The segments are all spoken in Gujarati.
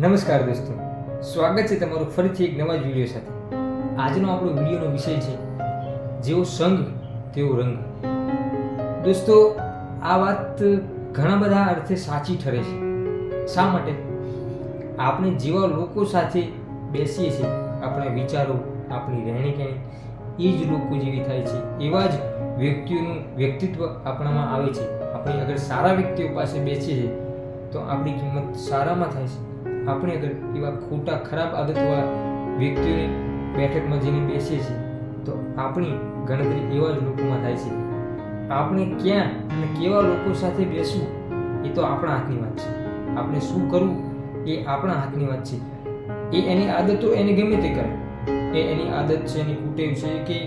નમસ્કાર દોસ્તો. સ્વાગત છે તમારું ફરીથી એક નવા જ વીડિયો સાથે. આજનો આપણો વિડીયોનો વિષય છે, જેવો સંગ તેવો રંગ. દોસ્તો, આ વાત ઘણા બધા અર્થે સાચી ઠરે છે. શા માટે? આપણે જેવા લોકો સાથે બેસીએ છીએ, આપણા વિચારો, આપણી રહેણી કહેણી એ જ લોકો જેવી થાય છે. એવા જ વ્યક્તિઓનું વ્યક્તિત્વ આપણામાં આવે છે. આપણે અગર સારા વ્યક્તિઓ પાસે બેસીએ છીએ, તો આપણી કિંમત સારામાં થાય છે. આપણે અગર એવા ખોટા, ખરાબ આદતવાળા વ્યક્તિઓની બેઠકમાં જઈને બેસીએ છીએ, તો આપણી ગણતરી એવા જ લોકોમાં થાય છે. આપણે ક્યાં અને કેવા લોકો સાથે બેસવું, એ તો આપણા હાથની વાત છે. આપણે શું કરવું, એ આપણા હાથની વાત છે. એ એની આદતો એને ગમે તે કરે. એ એની આદત છે, એની કુટેવ છે કે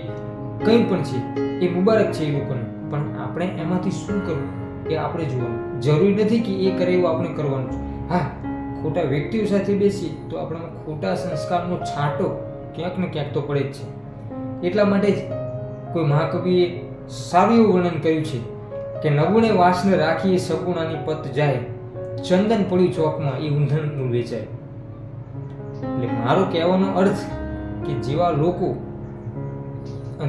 કંઈ પણ છે, એ મુબારક છે એ લોકોને. પણ આપણે એમાંથી શું કરવું, એ આપણે જોવાનું. જરૂરી નથી કે એ કરે એવું આપણે કરવાનું છે. હા ખોટા વ્યક્તિઓ સાથે બેસી તો આપણામાં ખોટા સંસ્કારનો છાંટો ક્યાંક ને ક્યાંક તો પડે જ છે. એટલા માટે જ કોઈ મહાકવિએ સારું એવું વર્ણન કર્યું છે કે નગુણે વાસને રાખીએ સગુણાની પત જાય, ચંદન પડ્યું ચોકમાં એ ઊંધણનું વેચાય. એટલે મારો કહેવાનો અર્થ કે જેવા લોકો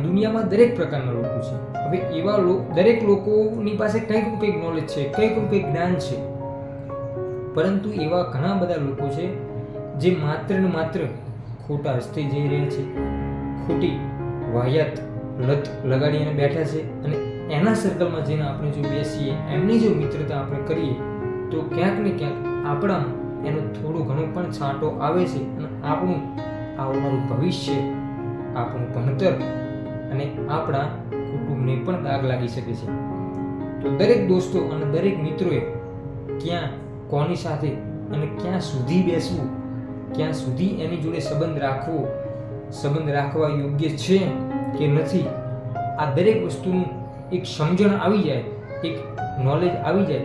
દુનિયામાં દરેક પ્રકારના લોકો છે. હવે એવા દરેક લોકોની પાસે કંઈક કંઈક નોલેજ છે કંઈક કંઈક જ્ઞાન છે પરંતુ એવા ઘણા બધા લોકો છે જે માત્ર ને માત્ર ખોટા રસ્તે જઈ રહ્યા છે. ખોટી વાહિયાત, લત લગાડીને બેઠા છે અને એના સર્કલમાં જઈને આપણે જો બેસીએ, એમની જો મિત્રતા આપણે કરીએ, તો ક્યાંક ને ક્યાંક આપણામાં એનો થોડો ઘણો પણ છાંટો આવે છે અને આપણું આવનારું ભવિષ્ય, આપણું ભણતર અને આપણા કુટુંબને પણ દાગ લાગી શકે છે. તો દરેક દોસ્તો અને દરેક મિત્રોએ ક્યાં કોની સાથે અને ક્યાં સુધી બેસવું? ક્યાં સુધી એની જોડે સંબંધ રાખવો? સંબંધ રાખવા યોગ્ય છે કે નથી? આ દરેક વસ્તુનું એક સમજણ આવી જાય, એક નોલેજ આવી જાય.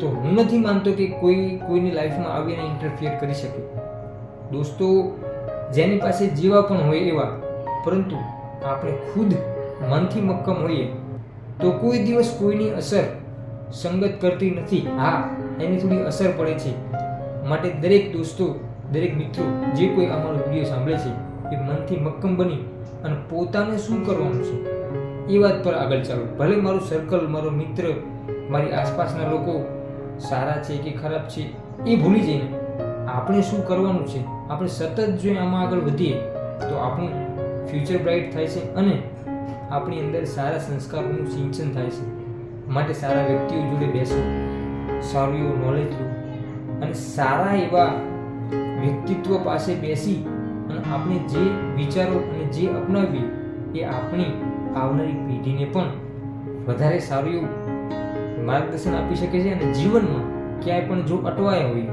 તો હું નથી માનતો કે કોઈ કોઈની લાઈફમાં આવીને ઇન્ટરફિયર કરી શકે. દોસ્તો, જેની પાસે જેવા પણ હોય એવા, પરંતુ આપણે ખુદ મનથી મક્કમ હોઈએ, તો કોઈ દિવસ કોઈની અસર સંગત કરતી નથી. હા એની થોડી અસર પડે છે. માટે દરેક દોસ્તો, દરેક મિત્રો જે કોઈ અમારો વીડિયો સાંભળે છે, એ મનથી મક્કમ બની અને પોતાને શું કરવાનું છે? એ વાત પર આગળ ચાલો. ભલે મારું સર્કલ મારો મિત્ર, મારી આસપાસના લોકો સારા છે કે ખરાબ છે, એ ભૂલી જઈને આપણે શું કરવાનું છે? આપણે સતત જો આમાં આગળ વધીએ, તો આપણું ફ્યુચર બ્રાઇટ થાય છે અને આપણી અંદર સારા સંસ્કારોનું સિંચન થાય છે. માટે સારા વ્યક્તિઓ જોડે બેસો. સારું એવું નોલેજ લો. અને સારા એવા વ્યક્તિત્વ પાસે બેસી અને આપણે જે વિચારો અને જે અપનાવીએ, એ આપણી આવનારી પેઢીને પણ વધારે સારું એવું માર્ગદર્શન આપી શકે છે અને જીવનમાં ક્યાંય પણ જો અટવાયા હોય,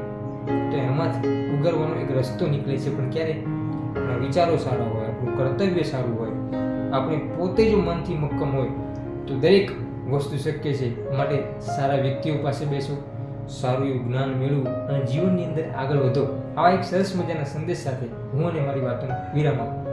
તો એમાંથી ઉગરવાનો એક રસ્તો નીકળે છે. પણ ક્યારે આપણા વિચારો સારા હોય, આપણું કર્તવ્ય સારું હોય, આપણે પોતે જો મનથી મક્કમ હોય, તો દરેક વસ્તુ શક્ય છે. માટે સારા વ્યક્તિઓ પાસે બેસો, સારું એવું જ્ઞાન મેળવું અને જીવનની અંદર આગળ વધો. આવા એક સરસ મજાના સંદેશ સાથે હું અને મારી વાતોનો વિરામ આપું.